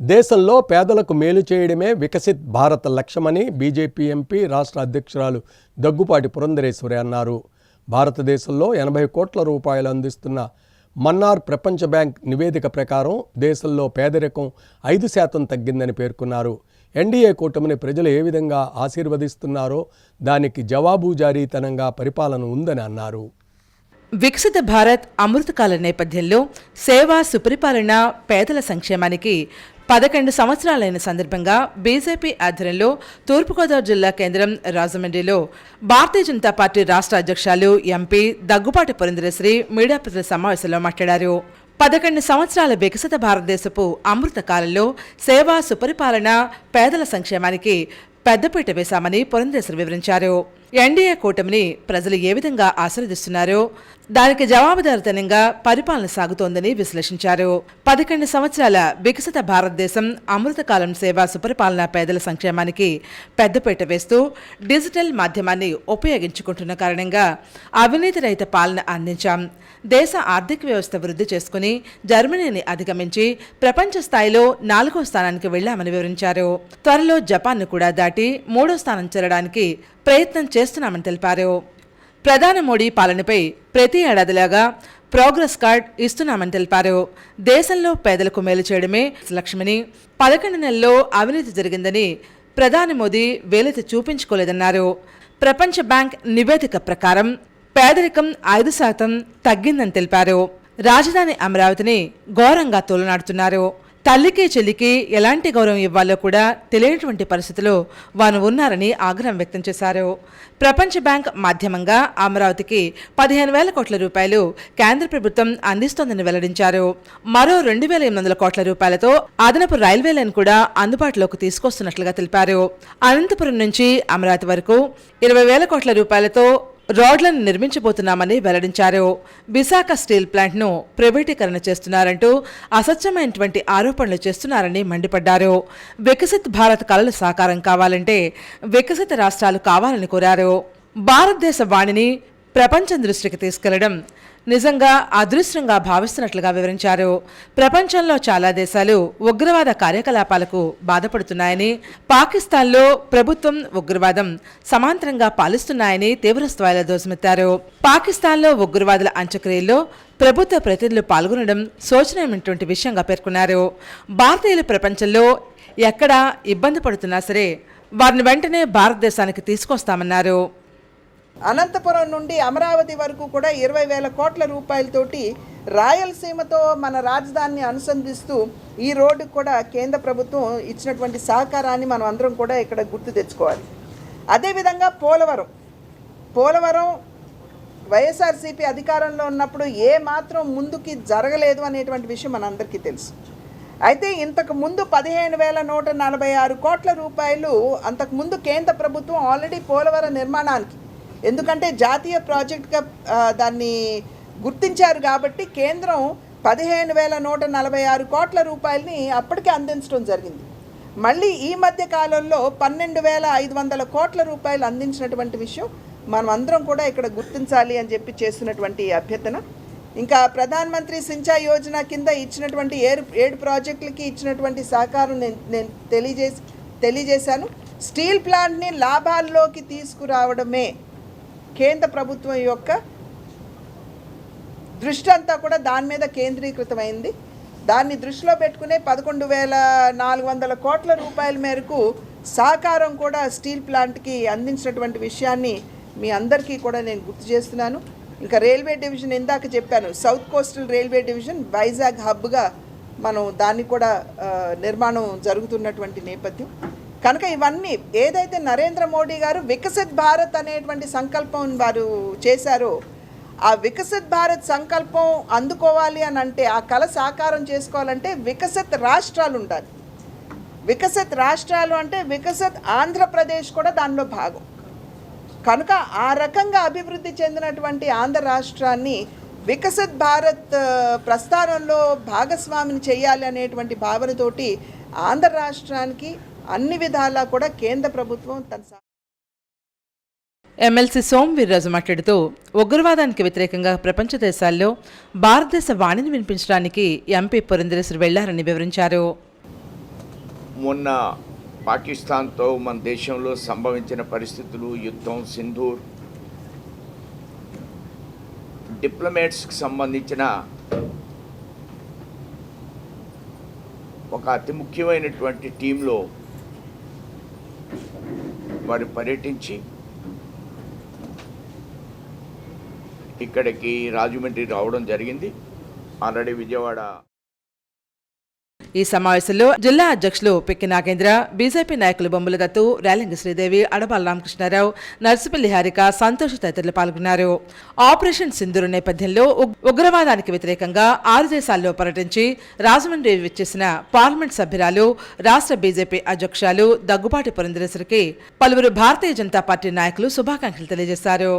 దేశంలో పేదలకు మేలు చేయడమే వికసిత్ భారత్ లక్ష్యమని బీజేపీ ఎంపీ రాష్ట్ర అధ్యక్షురాలు దగ్గుపాటి పురంధరేశ్వరి అన్నారు. భారతదేశంలో ఎనభై కోట్ల రూపాయలు అందిస్తున్న మన్నార్ ప్రపంచ బ్యాంక్ నివేదిక ప్రకారం దేశంలో పేదరికం ఐదు శాతం తగ్గిందని పేర్కొన్నారు. ఎన్డీఏ కూటమిని ప్రజలు ఏ విధంగా ఆశీర్వదిస్తున్నారో దానికి జవాబు జారీతనంగా పరిపాలన ఉందని అన్నారు. వికసిత భారత్ అమృతకాల నేపథ్యంలో సేవా సుపరిపాలన పేదల సంక్షేమానికి పదకొండు సంవత్సరాలైన సందర్భంగా బీజేపీ ఆధ్వర్యంలో తూర్పుగోదావరి జిల్లా కేంద్రం రాజమండ్రిలో భారతీయ జనతా పార్టీ రాష్ట్ర అధ్యక్షులు ఎంపీ దగ్గుపాటి పురంధరేశ్వరి మీడియా ప్రతినిధుల సమావేశంలో మాట్లాడారు. పదకొండు సంవత్సరాల వికసిత భారతదేశపు అమృత కాలంలో సేవా సుపరిపాలన పేదల సంక్షేమానికి పెద్దపీట వేశామని పురంధేశ్వరి వివరించారు. ఎన్డీఏ కూటమిని ప్రజలు ఏ విధంగా ఆశీర్వదిస్తున్నారో దానికి జవాబుదారితనంగా పరిపాలన సాగుతోందని విశ్లేషించారు. పదకొండు సంవత్సరాల వికసిత భారతదేశం అమృతకాలం సేవా సుపరిపాలన పేదల సంక్షేమానికి పెద్దపీట వేస్తూ డిజిటల్ మాధ్యమాన్ని ఉపయోగించుకుంటున్న కారణంగా అవినీతి రహిత పాలన అందించాం. దేశ ఆర్థిక వ్యవస్థ వృద్ధి చేసుకుని జర్మనీని అధిగమించి ప్రపంచ స్థాయిలో నాలుగో స్థానానికి వెళ్ళామని వివరించారు. త్వరలో జపాన్ను కూడా దాటి మూడో స్థానం చేరడానికి ప్రయత్నం చేస్తున్నామని తెలిపారు. ప్రధాని మోడీ పాలనపై ప్రతి ఏడాదిలాగా ప్రోగ్రెస్ కార్డ్ ఇస్తున్నామని తెలిపారు. దేశంలో పేదలకు మేలు చేయడమే లక్ష్మిని పదకొండు నెలల్లో అవినీతి జరిగిందని ప్రధాని మోదీ వేలెత్తి చూపించుకోలేదన్నారు. ప్రపంచ బ్యాంక్ నివేదిక ప్రకారం పేదరికం ఐదు శాతం తగ్గిందని తెలిపారు. రాజధాని అమరావతిని ఘోరంగా తోలనాడుతున్నారు. తల్లికి చెల్లికి ఎలాంటి గౌరవం ఇవ్వాలో కూడా తెలియనటువంటి పరిస్థితిలో వారు ఉన్నారని ఆగ్రహం వ్యక్తం చేశారు. ప్రపంచ బ్యాంక్ మాధ్యమంగా అమరావతికి పదిహేను వేల కోట్ల రూపాయలు కేంద్ర ప్రభుత్వం అందిస్తోందని వెల్లడించారు. మరో రెండు వేల ఎనిమిది వందల కోట్ల రూపాయలతో అదనపు రైల్వే లైన్ కూడా అందుబాటులోకి తీసుకొస్తున్నట్లుగా తెలిపారు. అనంతపురం నుంచి అమరావతి వరకు ఇరవై వేల కోట్ల రూపాయలతో రోడ్లను నిర్మించబోతున్నామని వెల్లడించారు. విశాఖ స్టీల్ ప్లాంట్ను ప్రైవేటీకరణ చేస్తున్నారంటూ అసత్యమైనటువంటి ఆరోపణలు చేస్తున్నారని మండిపడ్డారు. వికసిత్ భారత్ కళలు సాకారం కావాలంటే వికసిత రాష్ట్రాలు కావాలని కోరారు. భారతదేశ వాణిని ప్రపంచం దృష్టికి తీసుకెళ్ళడం నిజంగా అదృష్టంగా భావిస్తున్నట్లుగా వివరించారు. ప్రపంచంలో చాలా దేశాలు ఉగ్రవాద కార్యకలాపాలకు బాధపడుతున్నాయని పాకిస్తాన్లో ప్రభుత్వం ఉగ్రవాదం సమాంతరంగా పాలిస్తున్నాయని తీవ్ర స్థాయిలో దోషమెత్తారు పాకిస్తాన్లో ఉగ్రవాదుల అంత్యక్రియల్లో ప్రభుత్వ ప్రతినిధులు పాల్గొనడం శోచనీయమైనటువంటి విషయంగా పేర్కొన్నారు. భారతీయులు ప్రపంచంలో ఎక్కడా ఇబ్బంది పడుతున్నా సరే వారిని వెంటనే భారతదేశానికి తీసుకొస్తామన్నారు. అనంతపురం నుండి అమరావతి వరకు కూడా ఇరవై వేల కోట్ల రూపాయలతోటి రాయలసీమతో మన రాజధానిని అనుసంధిస్తూ ఈ రోడ్డుకు కూడా కేంద్ర ప్రభుత్వం ఇచ్చినటువంటి సహకారాన్ని మనం అందరం కూడా ఇక్కడ గుర్తు తెచ్చుకోవాలి. అదేవిధంగా పోలవరం. పోలవరం వైఎస్ఆర్సీపీ అధికారంలో ఉన్నప్పుడు ఏ మాత్రం ముందుకి జరగలేదు అనేటువంటి విషయం మనందరికీ తెలుసు. అయితే ఇంతకు ముందు పదిహేను వేల నూట నలభై ఆరు కోట్ల రూపాయలు అంతకు ముందు కేంద్ర ప్రభుత్వం ఆల్రెడీ పోలవరం నిర్మాణానికి ఎందుకంటే జాతీయ ప్రాజెక్ట్గా దాన్ని గుర్తించారు కాబట్టి కేంద్రం పదిహేను వేల నూట నలభై ఆరు కోట్ల రూపాయలని అప్పటికే అందించడం జరిగింది. మళ్ళీ ఈ మధ్య కాలంలో పన్నెండు వేల ఐదు వందల కోట్ల రూపాయలు అందించినటువంటి విషయం మనం అందరం కూడా ఇక్కడ గుర్తించాలి అని చెప్పి చేస్తున్నటువంటి అభ్యర్థన. ఇంకా ప్రధాన మంత్రి సించాయ్ యోజన కింద ఇచ్చినటువంటి ఏడు ఏడు ప్రాజెక్టులకి ఇచ్చినటువంటి సహకారం నేను నేను తెలియజేసి తెలియజేశాను. స్టీల్ ప్లాంట్ని లాభాల్లోకి తీసుకురావడమే కేంద్ర ప్రభుత్వం యొక్క దృష్టి అంతా కూడా దాని మీద కేంద్రీకృతమైంది. దాన్ని దృష్టిలో పెట్టుకునే పదకొండు వేల నాలుగు వందల కోట్ల రూపాయల మేరకు సహకారం కూడా స్టీల్ ప్లాంట్కి అందించినటువంటి విషయాన్ని మీ అందరికీ కూడా నేను గుర్తు చేస్తున్నాను. ఇంకా రైల్వే డివిజన్ ఇందాక చెప్పాను south coastal railway division Vizag హబ్గా మనం దాన్ని కూడా నిర్మాణం జరుగుతున్నటువంటి నేపథ్యం. కనుక ఇవన్నీ ఏదైతే నరేంద్ర మోడీ గారు వికసిత్ భారత్ అనేటువంటి సంకల్పం వారు చేశారో ఆ వికసిత్ భారత్ సంకల్పం అందుకోవాలి అని అంటే ఆ కళ సాకారం చేసుకోవాలంటే వికసిత్ రాష్ట్రాలు ఉండాలి. వికసిత్ రాష్ట్రాలు అంటే వికసిత్ ఆంధ్రప్రదేశ్ కూడా దానిలో భాగం. కనుక ఆ రకంగా అభివృద్ధి చెందినటువంటి ఆంధ్ర రాష్ట్రాన్ని వికసిత్ భారత్ ప్రస్థానంలో భాగస్వామిని చేయాలి అనేటువంటి భావనతోటి ఆంధ్ర రాష్ట్రానికి అన్ని విధాలా కూడా కేంద్ర ప్రభుత్వం తన ఎమ్మెల్సీ సోమ్ వీర్రాజు మాట్లాడుతూ ఉగ్రవాదానికి వ్యతిరేకంగా ప్రపంచ దేశాల్లో భారతదేశ వాణిని వినిపించడానికి ఎంపీ పురంధరేశ్వరి వెళ్ళారని వివరించారు. మొన్న పాకిస్తాన్తో మన దేశంలో సంభవించిన పరిస్థితులు యుద్ధం సింధూర్ డిప్లొమేట్స్కి సంబంధించిన ఒక అతి ముఖ్యమైనటువంటి టీంలో వారు పర్యటించి ఇక్కడికి రాజమండ్రి రావడం జరిగింది. ఆల్రెడీ విజయవాడ ఈ సమావేశంలో జిల్లా అధ్యక్షులు పిక్కి నాగేంద్ర బీజేపీ నాయకులు బొమ్మల దత్తు రేలంగి శ్రీదేవి అడపాల రామకృష్ణారావు నర్సిపల్లి హారిక సంతోష్ తదితరులు పాల్గొన్నారు. ఆపరేషన్ సింధూరు నేపథ్యంలో ఉగ్రవాదానికి వ్యతిరేకంగా ఆరు దేశాల్లో పర్యటించి రాజమండ్రి విచ్చేసిన పార్లమెంట్ సభ్యురాలు రాష్ట్ర బీజేపీ అధ్యక్షురాలు దగ్గుబాటి పురంధరేశ్వరికి పలువురు భారతీయ జనతా పార్టీ నాయకులు శుభాకాంక్షలు తెలియజేశారు.